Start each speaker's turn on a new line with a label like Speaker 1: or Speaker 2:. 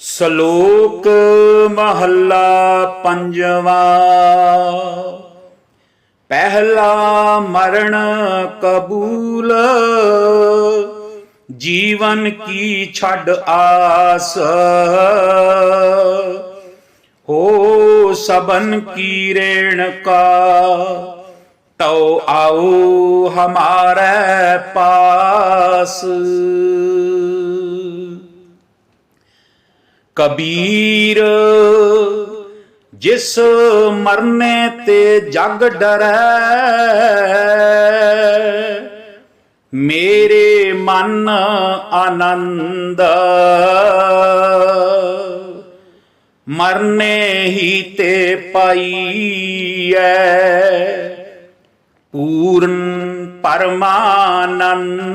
Speaker 1: ਸ਼ਲੋਕ ਮਹੱਲਾ ਪੰਜਵਾ। ਪਹਿਲਾ ਮਰਨ ਕਬੂਲ, ਜੀਵਨ ਕੀ ਛੱਡ ਆਸ। ਹੋ ਸਬਨ ਕੀ ਰੇਣ ਕਾ, ਤਉ ਆਓ ਹਮਾਰੇ ਪਾਸ। ਕਬੀਰ, ਜਿਸ ਮਰਨੇ ਤੇ ਜਗ ਡਰੈ, ਮੇਰੇ ਮਨ ਆਨੰਦ। ਮਰਨੇ ਹੀ ਤੇ ਪਾਈਐ, ਪੂਰਨ ਪਰਮਾਨੰਦ।